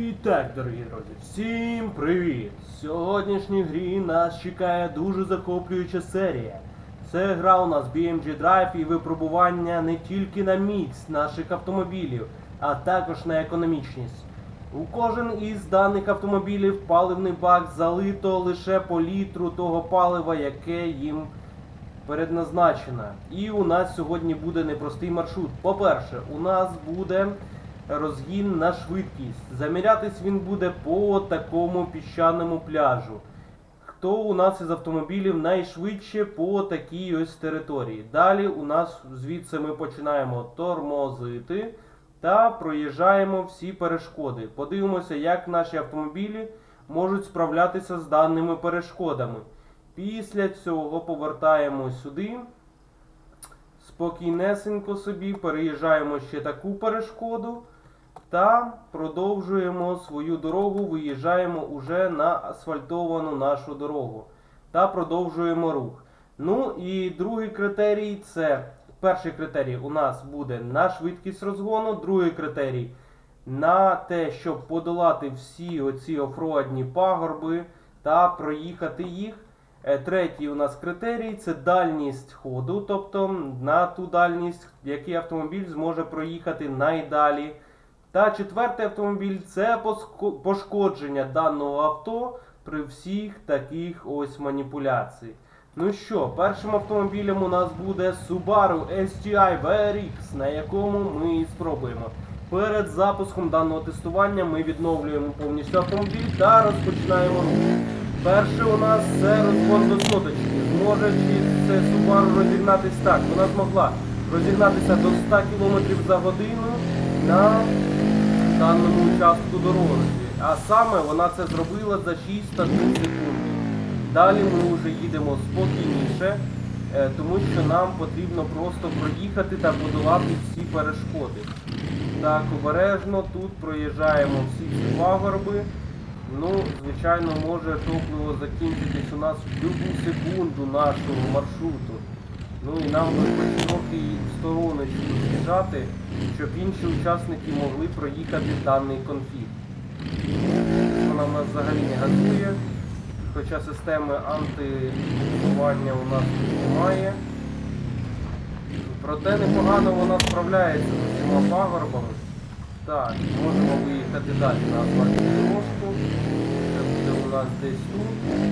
І так, дорогі друзі, всім привіт! В сьогоднішній грі нас чекає дуже захоплююча серія. Це гра у нас BMG Drive і випробування не тільки на міць наших автомобілів, а також на економічність. У кожен із даних автомобілів паливний бак залито лише по літру того палива, яке їм передназначена. І у нас сьогодні буде непростий маршрут. По-перше, у нас буде розгін на швидкість. Замірятись він буде по такому піщаному пляжу. Хто у нас із автомобілів найшвидше по такій ось території. Далі у нас звідси ми починаємо тормозити та проїжджаємо всі перешкоди. Подивимося, як наші автомобілі можуть справлятися з даними перешкодами. Після цього повертаємо сюди. Спокійнесенько собі переїжджаємо ще таку перешкоду та продовжуємо свою дорогу, виїжджаємо уже на асфальтовану нашу дорогу та продовжуємо рух. Ну і другий критерій це перший критерій у нас буде на швидкість розгону, другий критерій на те, щоб подолати всі оці офроадні пагорби та проїхати їх. Е, Третій у нас критерій це дальність ходу, тобто на ту дальність, який автомобіль зможе проїхати найдалі. Та четвертий автомобіль це пошкодження даного авто при всіх таких ось маніпуляцій. Ну що, першим автомобілем у нас буде Subaru STI VRX, на якому ми і спробуємо. Перед запуском даного тестування ми відновлюємо повністю автомобіль та розпочинаємо. Перше у нас це розгон до соточки. Зможе чи це Subaru розігнатись так. Вона змогла розігнатися до 100 км за годину на даному участку дороги. А саме вона це зробила за 6 та 3 секунди. Далі ми вже їдемо спокійніше, е, тому що нам потрібно просто проїхати та подолати всі перешкоди. Так, обережно тут проїжджаємо всі ці пагорби. Ну, звичайно, може топливо закінчитись у нас в будь секунду нашого маршруту. Ну і нам трохи в щоб інші учасники могли проїхати даний конфлікт. Вона в нас взагалі не газує, хоча системи антигазування у нас тут немає. Проте непогано вона справляється з усіма пагорбами. Так, можемо виїхати далі на асфальтну дорожку. Це буде у нас десь тут.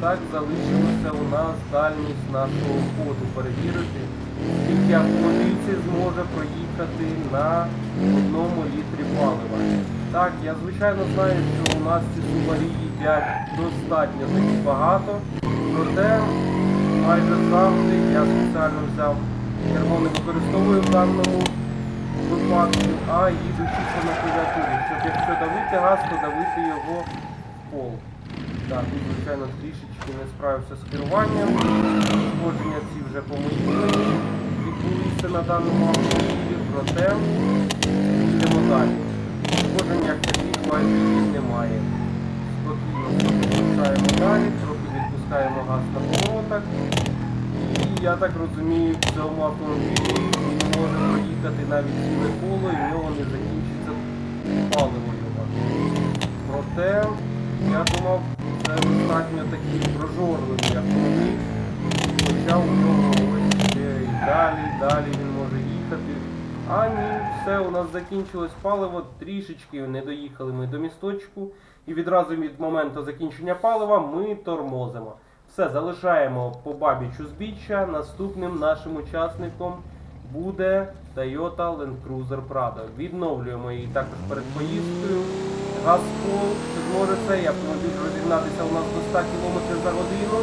Так залишилося у нас дальність нашого ходу перевірити, скільки автомобіль зможе проїхати на одному літрі палива. Так, я звичайно знаю, що у нас ці субарі їдять достатньо таки багато, проте майже завжди я спеціально взяв кермо не використовую в даному випадку, а їду чисто на клавіатурі, щоб якщо давити газ, то давити його в пол. Так, тут, звичайно, трішечки не справився з керуванням. Сходження ці вже помилки відбулися на даному автомобілі, проте їдемо далі. Сходження таких майже немає. Спокійно відпускаємо далі, трохи відпускаємо газ на поворотах. І я так розумію, в цьому автомобілі він може проїхати навіть ціле коло і в нього не закінчиться паливо його. Проте, я думав, достатньо такий прожорливий автомобіль. Хоча у нього ось і далі, далі він може їхати. А ні, все, у нас закінчилось паливо, трішечки не доїхали ми до місточку. І відразу від моменту закінчення палива ми тормозимо. Все, залишаємо по бабічу збіччя. Наступним нашим учасником буде Toyota Land Cruiser Prado. Відновлюємо її також перед поїздкою. Газпол, зможе цей автомобіль розігнатися у нас до 100 км за годину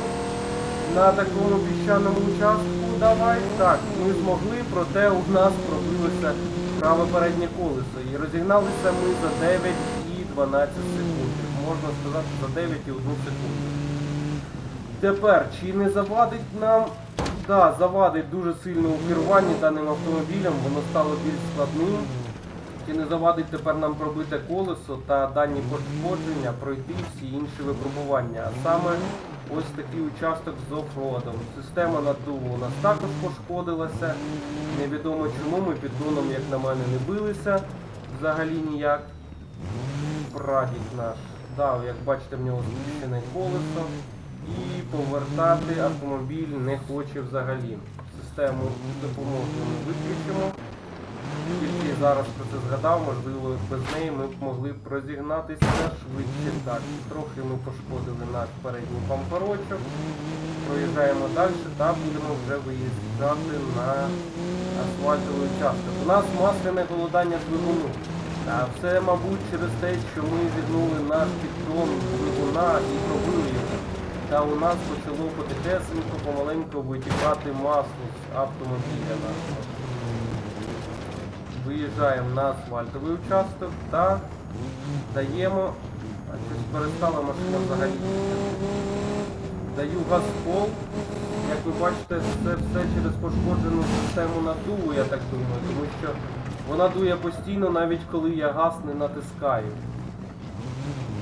на такому піщаному участку. Давай. Так, ми змогли, проте у нас пробилося праве переднє колесо. І розігналися ми за 9 і 12 секунд. Можна сказати, за 9 і 1 секунду. Тепер, чи не завадить нам? Да, завадить дуже сильно у керуванні даним автомобілем, воно стало більш складним. Чи не завадить тепер нам пробите колесо та дані пошкодження пройти всі інші випробування. А саме ось такий участок з офродом. Система наддуву у нас також пошкодилася. Невідомо чому ми піддоном, як на мене, не билися взагалі ніяк. прадід наш дав, як бачите, в нього спущене колесо. І повертати автомобіль не хоче взагалі. Систему допомоги ми виключимо. Тільки зараз про це згадав, можливо, без неї ми б могли б розігнатися швидше. Так, трохи ми пошкодили наш передній памперочок. Проїжджаємо далі та будемо вже виїжджати на асфальтовий участок. У нас масляне голодання двигуну. А все, мабуть, через те, що ми зігнули наш піддон двигуна і пробили його. Та у нас почало потихесенько, помаленьку витікати масло з автомобіля нашого. Виїжджаємо на асфальтовий участок та даємо. А щось перестала машина взагалі. Даю газ пол. Як ви бачите, це все через пошкоджену систему наддуву, я так думаю, тому що вона дує постійно, навіть коли я газ не натискаю.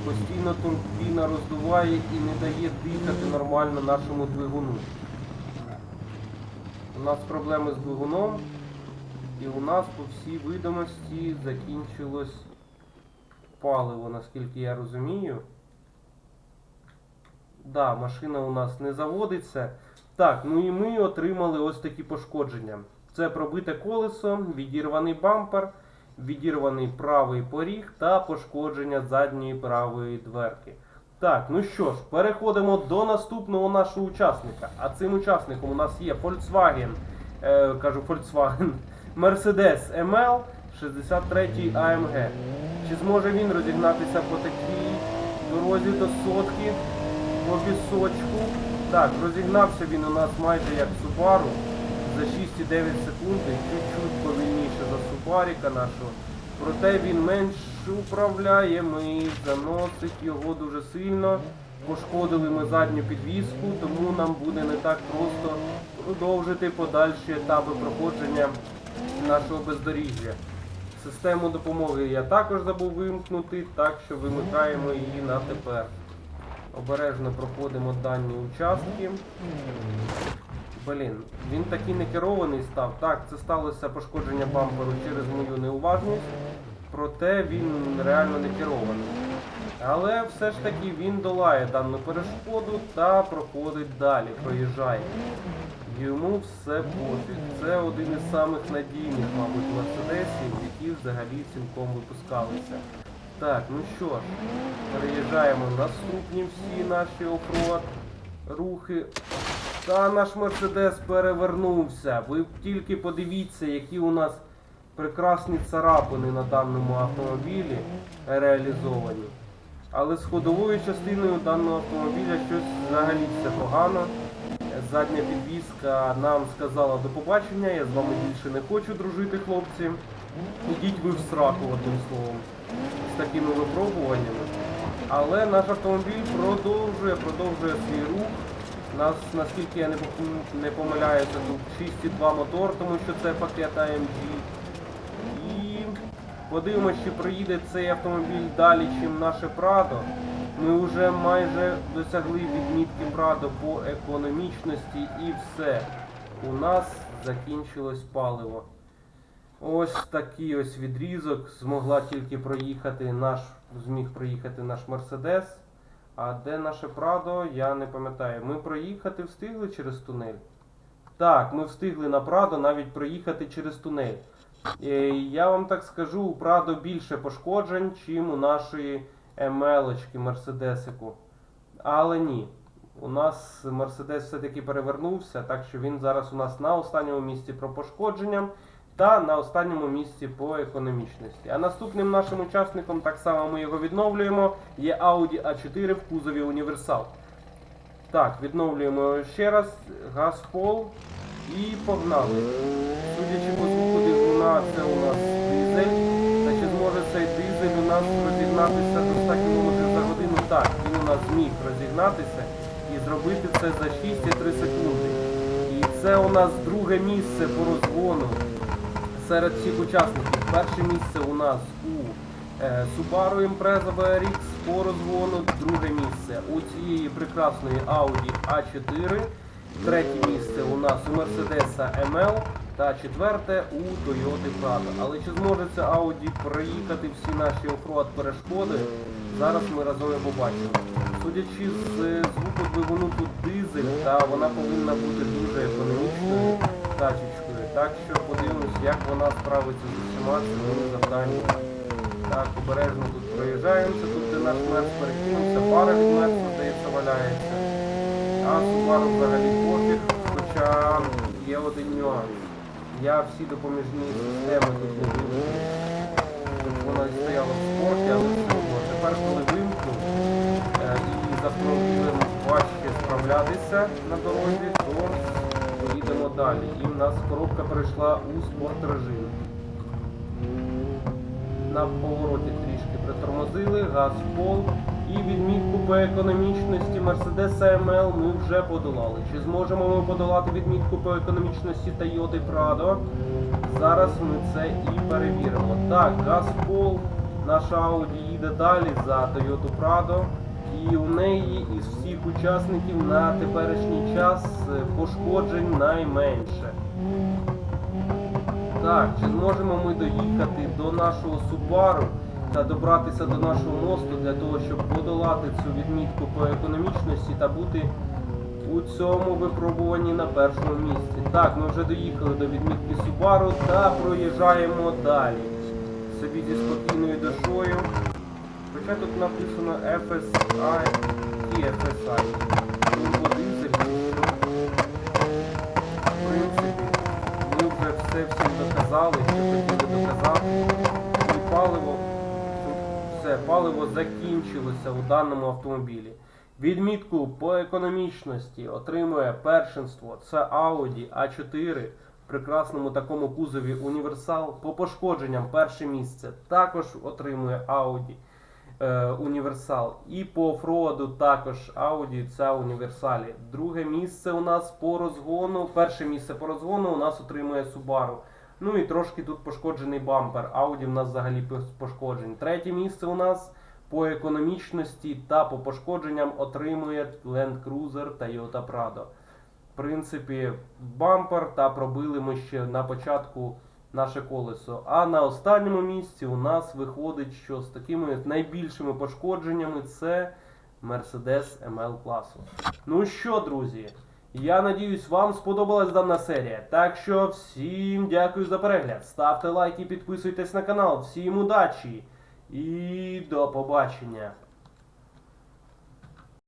Постійно турбіна роздуває і не дає дихати нормально нашому двигуну. У нас проблеми з двигуном. І у нас по всій видимості закінчилось паливо, наскільки я розумію. Да, машина у нас не заводиться. Так, ну і ми отримали ось такі пошкодження. Це пробите колесо, відірваний бампер, відірваний правий поріг та пошкодження задньої правої дверки. Так, ну що ж, переходимо до наступного нашого учасника. А цим учасником у нас є Volkswagen, е, кажу Volkswagen, Mercedes ML 63 AMG. Чи зможе він розігнатися по такій дорозі до сотки по пісочку? Так, розігнався він у нас майже як Subaru за 6,9 секунди, чуть-чуть повільніше за Субаріка нашого. Проте він менш управляємий, заносить його дуже сильно. Пошкодили ми задню підвіску, тому нам буде не так просто продовжити подальші етапи проходження нашого бездоріжжя. Систему допомоги я також забув вимкнути, так що вимикаємо її на тепер. Обережно проходимо дані участки. Блін, він такий не керований став. Так, це сталося пошкодження бамперу через мою неуважність, проте він реально не керований. Але все ж таки він долає дану перешкоду та проходить далі, проїжджає. Йому все пофіг. Це один із самих надійних, мабуть, мерседесів, які взагалі цілком випускалися. Так, ну що ж, переїжджаємо наступні всі наші офроад рухи. Та наш Мерседес перевернувся. Ви тільки подивіться, які у нас прекрасні царапини на даному автомобілі реалізовані. Але з ходовою частиною даного автомобіля щось взагалі все погано. Задня підвізка нам сказала до побачення, я з вами більше не хочу дружити, хлопці. Ідіть ви в сраку, одним словом, з такими випробуваннями. Але наш автомобіль продовжує, продовжує свій рух. Нас, наскільки я не, помиляюся, тут 6,2 мотор, тому що це пакет AMG. І подивимося, чи проїде цей автомобіль далі, ніж наше Прадо. Ми вже майже досягли відмітки Прадо по економічності і все. У нас закінчилось паливо. Ось такий ось відрізок змогла тільки проїхати наш, зміг проїхати наш Мерседес. А де наше Прадо, я не пам'ятаю. Ми проїхати встигли через тунель? Так, ми встигли на Прадо навіть проїхати через тунель. Е, Я вам так скажу, у Прадо більше пошкоджень, чим у нашої МЛочки Мерседесику. Але ні. У нас Мерседес все-таки перевернувся, так що він зараз у нас на останньому місці про пошкодженням та на останньому місці по економічності. А наступним нашим учасником, так само ми його відновлюємо, є Audi A4 в кузові Універсал. Так, відновлюємо його ще раз, газ пол і погнали. Судячи по звуку двигуна, це у нас дизель. Чи зможе цей дизель у нас розігнатися до 100 км за годину? Так, він у нас зміг розігнатися і зробити це за 6,3 секунди. І це у нас друге місце по розгону серед всіх учасників. Перше місце у нас у е, Subaru Impreza VRX по розгону, друге місце у цієї прекрасної Audi A4. Третє місце у нас у Mercedes ML Та четверте у Toyota Prado. Але чи зможе ця Audi проїхати всі наші оффроад перешкоди? Зараз ми разом побачимо. Судячи з е, звуку двигуну тут дизель, та вона повинна бути дуже економічною тачечкою. Так що подивимось, як вона справиться з усіма цими завданнями. Так, обережно тут проїжджаємося, тут де наш мерз перекинувся, фара від мерза, здається, валяється. А Subaru взагалі пофіг, хоча є один нюанс. Я всі допоміжні системи тут не вимкнув. Тут вона стояла в спорті, але все одно. Тепер, коли вимкнув е, і з автомобілем важче справлятися на дорозі, то поїдемо далі. І в нас коробка перейшла у спорт режим. На повороті трішки притормозили, газ в пол. І відмітку по економічності Mercedes AML ми вже подолали. Чи зможемо ми подолати відмітку по економічності Toyota Prado? Зараз ми це і перевіримо. Так, газ в пол, наша Audi їде далі за Toyota Prado. І у неї із всіх учасників на теперішній час е, пошкоджень найменше. Так, чи зможемо ми доїхати до нашого Subaru та добратися до нашого мосту для того, щоб подолати цю відмітку по економічності та бути у цьому випробуванні на першому місці. Так, ми вже доїхали до відмітки Subaru та проїжджаємо далі. Собі зі спокійною душою. Хоча тут написано FSI і FSI. Турбодизель, що в принципі, ми вже все всім доказали, що все, паливо закінчилося у даному автомобілі. Відмітку по економічності отримує першинство. Це Audi A4 в прекрасному такому кузові універсал. По пошкодженням перше місце також отримує Audi е, універсал. І по офроаду також Audi це універсалі. Друге місце у нас по розгону. Перше місце по розгону у нас отримує Subaru. Ну і трошки тут пошкоджений бампер. Audi в нас взагалі пошкоджень. Третє місце у нас по економічності та по пошкодженням отримує Land Cruiser Toyota Prado. В принципі, бампер та пробили ми ще на початку наше колесо. А на останньому місці у нас виходить, що з такими найбільшими пошкодженнями це Mercedes ML класу. Ну що, друзі, я надіюсь, вам сподобалась дана серія. Так що всім дякую за перегляд. Ставте лайки, підписуйтесь на канал. Всім удачі і до побачення!